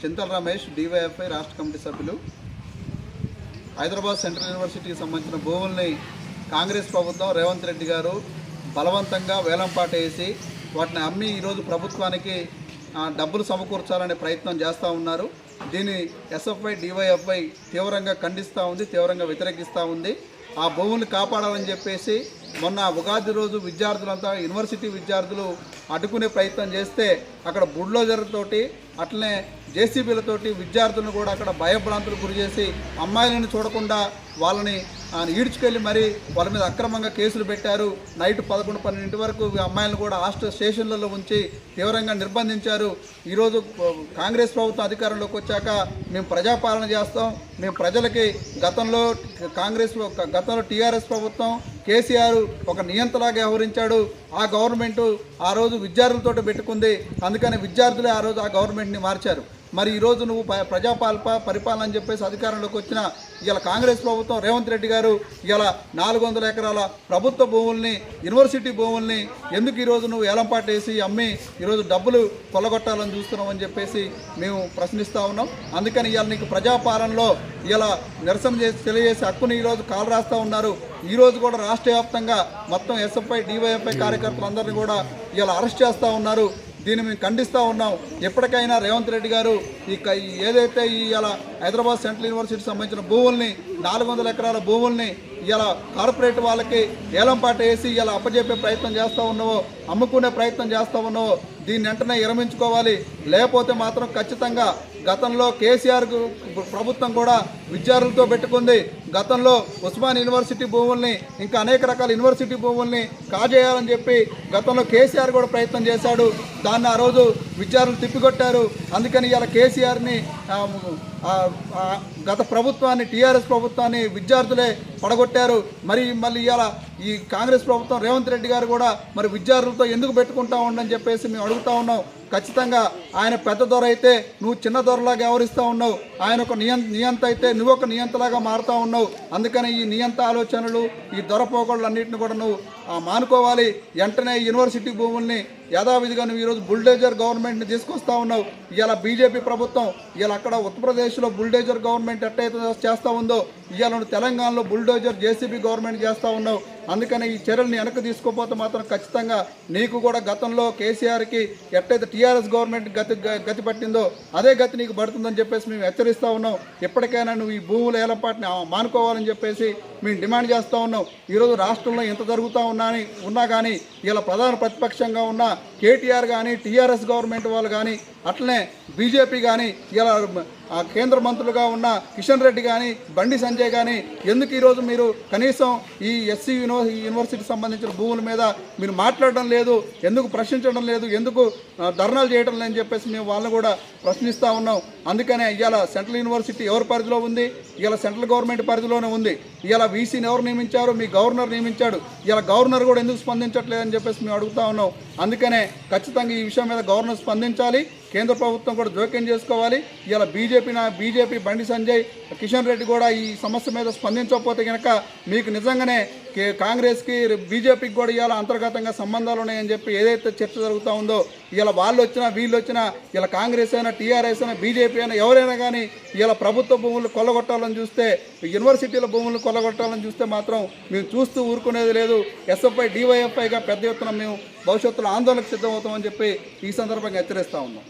చింతల Ramesh DYFI రాష్ట్ర committee సభ్యులు. Hyderabad central యూనివర్సిటీకి సంబంధించిన భూముల్ని కాంగ్రెస్ ప్రభుత్వం రేవంత్ రెడ్డి గారు బలవంతంగా వేలంపాట వేసి వాటిని అమ్మి ఈరోజు ప్రభుత్వానికి డబ్బులు సమకూర్చాలనే ప్రయత్నం చేస్తూ ఉన్నారు. దీన్ని ఎస్ఎఫ్ఐ డివైఎఫ్ఐ తీవ్రంగా ఖండిస్తూ ఉంది తీవ్రంగా వ్యతిరేకిస్తూ ఉంది. ఆ భూములు కాపాడాలని చెప్పేసి మొన్న ఉగాది రోజు విద్యార్థులంతా యూనివర్సిటీ విద్యార్థులు అడ్డుకునే ప్రయత్నం చేస్తే అక్కడ బుడ్లోజర్లతోటి అట్లనే జేసీబీలతోటి విద్యార్థులను కూడా అక్కడ భయభ్రాంతులు గురి చేసి అమ్మాయిలను చూడకుండా వాళ్ళని ఈడ్చుకెళ్ళి మరి వాళ్ళ మీద అక్రమంగా కేసులు పెట్టారు. నైట్ పదకొండు పన్నెండింటి వరకు అమ్మాయిలను కూడా హాస్టల్ స్టేషన్లలో ఉంచి తీవ్రంగా నిర్బంధించారు. ఈరోజు కాంగ్రెస్ ప్రభుత్వం అధికారంలోకి వచ్చాక మేము ప్రజాపాలన చేస్తాం. మేము ప్రజలకి గతంలో కాంగ్రెస్ గతంలో టీఆర్ఎస్ ప్రభుత్వం కేసీఆర్ ఒక నియంతలాగా వ్యవహరించాడు. ఆ గవర్నమెంట్ ఆ రోజు విద్యార్థులతో పెట్టుకుంది. అందుకని విద్యార్థులే ఆ రోజు ఆ గవర్నమెంట్ని మార్చారు. మరి ఈరోజు నువ్వు ప- ప్రజాపాలప పరిపాలన అని చెప్పేసి అధికారంలోకి వచ్చిన ఇలా కాంగ్రెస్ ప్రభుత్వం రేవంత్ రెడ్డి గారు ఇలా నాలుగు వందల ఎకరాల ప్రభుత్వ భూముల్ని యూనివర్సిటీ భూముల్ని ఎందుకు ఈరోజు నువ్వు ఏలంపాటు వేసి అమ్మి ఈరోజు డబ్బులు కొల్లగొట్టాలని చూస్తున్నావు అని చెప్పేసి మేము ప్రశ్నిస్తూ ఉన్నాం. అందుకని ఇవాళ నీకు ప్రజాపాలనలో ఇలా నిరసన చేసి తెలియజేసి హక్కుని ఈరోజు కాలు రాస్తూ ఉన్నారు. ఈరోజు కూడా రాష్ట్ర వ్యాప్తంగా మొత్తం ఎస్ఎఫ్ఐ డివైఎఫ్ఐ కార్యకర్తలందరినీ కూడా ఇలా అరెస్ట్ చేస్తూ ఉన్నారు. దీన్ని మేము ఖండిస్తూ ఉన్నాం. ఎప్పటికైనా రేవంత్ రెడ్డి గారు ఈ ఏదైతే ఈ ఇలా హైదరాబాద్ సెంట్రల్ యూనివర్సిటీకి సంబంధించిన భూముల్ని నాలుగు వందల ఎకరాల భూముల్ని ఇలా కార్పొరేట్ వాళ్ళకి ఏలంపాట వేసి ఇలా అప్పజెప్పే ప్రయత్నం చేస్తూ ఉన్నావో అమ్ముకునే ప్రయత్నం చేస్తూ ఉన్నావో దీన్ని వెంటనే విరమించుకోవాలి. లేకపోతే మాత్రం ఖచ్చితంగా గతంలో కేసీఆర్ ప్రభుత్వం కూడా విద్యార్థులతో పెట్టుకుంది. గతంలో ఉస్మాన్ యూనివర్సిటీ భూముల్ని ఇంకా అనేక రకాల యూనివర్సిటీ భూముల్ని కాజేయాలని చెప్పి గతంలో కేసీఆర్ కూడా ప్రయత్నం చేశాడు. దాన్ని ఆ రోజు విద్యార్థులు తిప్పికొట్టారు. అందుకని ఇలా కేసీఆర్ని గత ప్రభుత్వాన్ని టీఆర్ఎస్ ప్రభుత్వాన్ని విద్యార్థులే పడగొట్టారు. మరి మళ్ళీ ఇలా ఈ కాంగ్రెస్ ప్రభుత్వం రేవంత్ రెడ్డి గారు కూడా మరి విద్యార్థులతో ఎందుకు పెట్టుకుంటా ఉండని చెప్పేసి మేము అడుగుతా ఉన్నాం. ఖచ్చితంగా ఆయన పెద్ద దొర అయితే నువ్వు చిన్న దొరలాగా వ్యవహరిస్తూ ఉన్నావు. ఆయన ఒక నియం నియంత అయితే నువ్వు ఒక నియంతలాగా మారుతూ ఉన్నావు. అందుకని ఈ నియంత ఆలోచనలు ఈ దొర పోకళ్ళు అన్నింటిని కూడా నువ్వు ఆ, మానుకోవాలి. వెంటనే యూనివర్సిటీ భూముల్ని యథావిధిగా నువ్వు ఈరోజు బుల్డేజర్ గవర్నమెంట్ని తీసుకొస్తా ఉన్నావు. ఇలా బీజేపీ ప్రభుత్వం ఇలా అక్కడ ఉత్తరప్రదేశ్లో బుల్డేజర్ గవర్నమెంట్ ఎట్టయితే చేస్తూ ఉందో ఇవాళ నువ్వు తెలంగాణలో బుల్డోజర్ జేసీబీ గవర్నమెంట్ చేస్తూ ఉన్నావు. అందుకని ఈ చర్యల్ని వెనక్కి తీసుకోపోతే మాత్రం ఖచ్చితంగా నీకు కూడా గతంలో కేసీఆర్కి ఎట్టయితే టీఆర్ఎస్ గవర్నమెంట్ గతి గతి పట్టిందో అదే గతి నీకు పడుతుందని చెప్పేసి మేము హెచ్చరిస్తూ ఉన్నాం. ఎప్పటికైనా నువ్వు ఈ భూముల ఏలపాటిని మానుకోవాలని చెప్పేసి మేము డిమాండ్ చేస్తూ ఉన్నాం. ఈరోజు రాష్ట్రంలో ఎంత జరుగుతూ ఉన్నా ఉన్నా కానీ ఇలా ప్రధాన ప్రతిపక్షంగా ఉన్న కేటీఆర్ కానీ టీఆర్ఎస్ గవర్నమెంట్ వాళ్ళు కానీ అట్లనే బీజేపీ కానీ ఇలా ఆ కేంద్ర మంత్రులుగా ఉన్న కిషన్ రెడ్డి కానీ బండి సంజయ్ కానీ ఎందుకు ఈరోజు మీరు కనీసం ఈ ఎస్సీ యూనివ యూనివర్సిటీ సంబంధించిన భూముల మీద మీరు మాట్లాడడం లేదు ఎందుకు ప్రశ్నించడం లేదు ఎందుకు ధర్నాలు చేయడం లేదని చెప్పేసి మేము వాళ్ళని కూడా ప్రశ్నిస్తూ ఉన్నాం. అందుకనే ఇవాళ సెంట్రల్ యూనివర్సిటీ ఎవరి పరిధిలో ఉంది? ఇవాళ సెంట్రల్ గవర్నమెంట్ పరిధిలోనే ఉంది. ఇవాళ వీసీని ఎవరు నియమించారు? మీ గవర్నర్ నియమించాడు. ఇలా గవర్నర్ కూడా ఎందుకు స్పందించట్లేదని చెప్పేసి మేము అడుగుతా ఉన్నాం. అందుకనే ఖచ్చితంగా ఈ విషయం మీద గవర్నర్ స్పందించాలి. కేంద్ర ప్రభుత్వం కూడా జోక్యం చేసుకోవాలి. ఇలా బీజేపీ నా బీజేపీ బండి సంజయ్ కిషన్ రెడ్డి కూడా ఈ సమస్య మీద స్పందించకపోతే కనుక మీకు నిజంగానే కాంగ్రెస్కి బీజేపీకి కూడా ఇవాళ అంతర్గతంగా సంబంధాలు ఉన్నాయని చెప్పి ఏదైతే చర్చ జరుగుతూ ఉందో ఇలా వాళ్ళు వచ్చినా వీళ్ళు వచ్చినా ఇలా కాంగ్రెస్ అయినా టీఆర్ఎస్ అయినా బీజేపీ అయినా ఎవరైనా కానీ ఇలా ప్రభుత్వ భూములు కొల్లగొట్టాలని చూస్తే యూనివర్సిటీల భూములు కొల్లగొట్టాలని చూస్తే మాత్రం మేము చూస్తూ ఊరుకునేది లేదు. ఎస్ఎఫ్ఐ డివైఎఫ్ఐగా పెద్ద ఎత్తున మేము భవిష్యత్తులో ఆందోళనకు సిద్ధమవుతామని చెప్పి ఈ సందర్భంగా హెచ్చరిస్తూ ఉన్నాం.